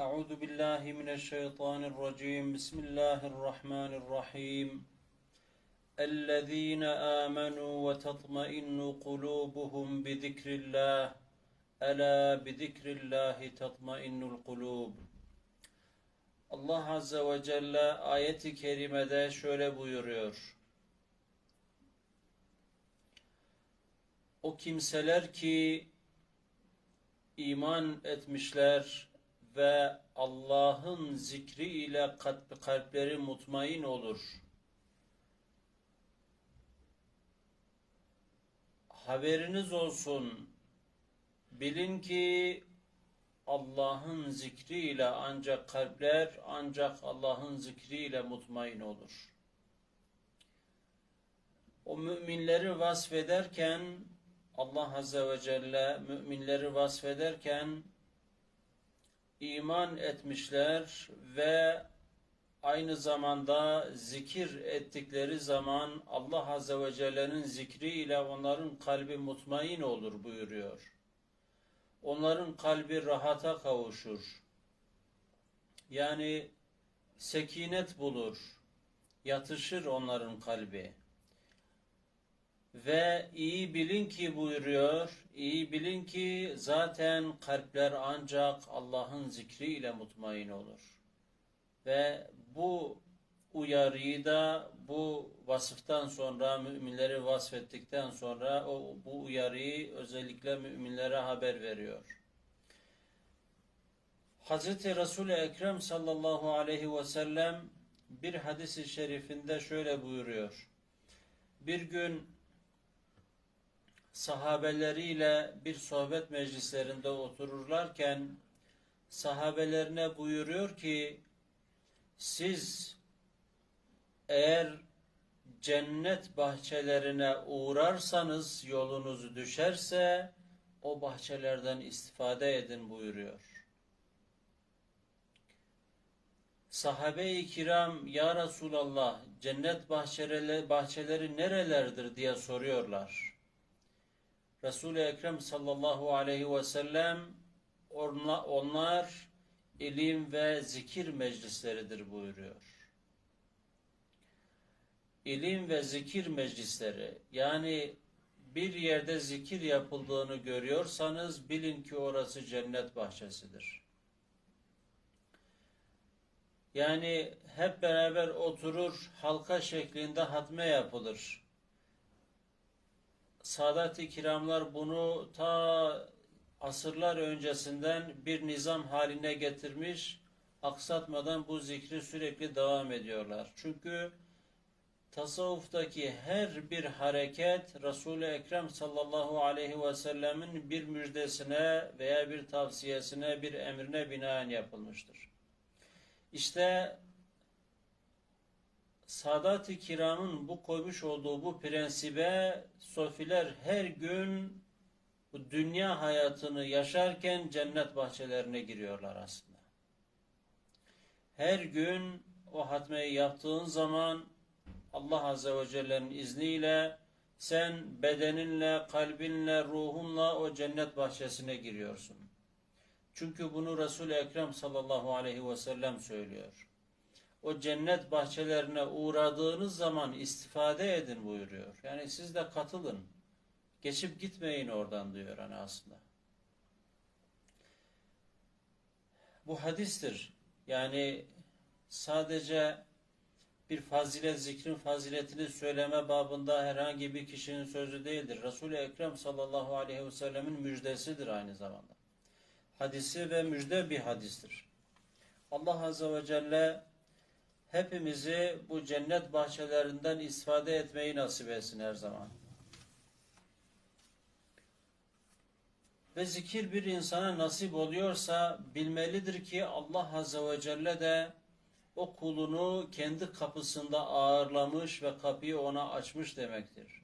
أعوذ بالله من الشيطان الرجيم بسم الله الرحمن الرحيم الذين آمنوا وتطمئن قلوبهم بذكر الله ألا بذكر الله تطمئن القلوب Allah Azze ve Celle ayeti kerimede şöyle buyuruyor. O kimseler ki iman etmişler ve Allah'ın zikri ile kalp, kalpleri mutmain olur. Haberiniz olsun. Bilin ki Allah'ın zikriyle ancak kalpler ancak Allah'ın zikriyle mutmain olur. O müminleri vasfederken Allah Azze ve Celle müminleri vasfederken iman etmişler ve aynı zamanda zikir ettikleri zaman Allah Azze ve Celle'nin zikriyle onların kalbi mutmain olur buyuruyor. Onların kalbi rahata kavuşur. Yani sekinet bulur. Yatışır onların kalbi. Ve iyi bilin ki buyuruyor, iyi bilin ki zaten kalpler ancak Allah'ın zikriyle mutmain olur. Ve bu uyarıyı da bu vasıftan sonra müminleri vasfettikten sonra o bu uyarıyı özellikle müminlere haber veriyor. Hazreti Resul-i Ekrem sallallahu aleyhi ve sellem bir hadis-i şerifinde şöyle buyuruyor. Bir gün sahabeleriyle bir sohbet meclislerinde otururlarken sahabelerine buyuruyor ki siz eğer cennet bahçelerine uğrarsanız yolunuz düşerse o bahçelerden istifade edin buyuruyor. Sahabe-i kiram ya Resulallah cennet bahçeleri, bahçeleri nerelerdir diye soruyorlar. Resul-i Ekrem sallallahu aleyhi ve sellem onlar ilim ve zikir meclisleridir buyuruyor. İlim ve zikir meclisleri yani bir yerde zikir yapıldığını görüyorsanız bilin ki orası cennet bahçesidir. Yani hep beraber oturur halka şeklinde hatme yapılır. Sadat-ı kiramlar bunu ta asırlar öncesinden bir nizam haline getirmiş, aksatmadan bu zikri sürekli devam ediyorlar. Çünkü tasavvuftaki her bir hareket Resul-i Ekrem sallallahu aleyhi ve sellemin bir müjdesine veya bir tavsiyesine, bir emrine binaen yapılmıştır. İşte Sadat-ı Kiram'ın bu koymuş olduğu bu prensibe sofiler her gün bu dünya hayatını yaşarken cennet bahçelerine giriyorlar aslında. Her gün o hatmeyi yaptığın zaman Allah Azze ve Celle'nin izniyle sen bedeninle, kalbinle, ruhunla o cennet bahçesine giriyorsun. Çünkü bunu Resul-i Ekrem sallallahu aleyhi ve sellem söylüyor. O cennet bahçelerine uğradığınız zaman istifade edin buyuruyor. Yani siz de katılın. Geçip gitmeyin oradan diyor hani aslında. Bu hadistir. Yani sadece bir fazilet zikrin faziletini söyleme babında herhangi bir kişinin sözü değildir. Resul-i Ekrem sallallahu aleyhi ve sellemin müjdesidir aynı zamanda. Hadisi ve müjde bir hadistir. Allah azze ve celle hepimizi bu cennet bahçelerinden istifade etmeyi nasip etsin her zaman. Ve zikir bir insana nasip oluyorsa bilmelidir ki Allah Azze ve Celle de o kulunu kendi kapısında ağırlamış ve kapıyı ona açmış demektir.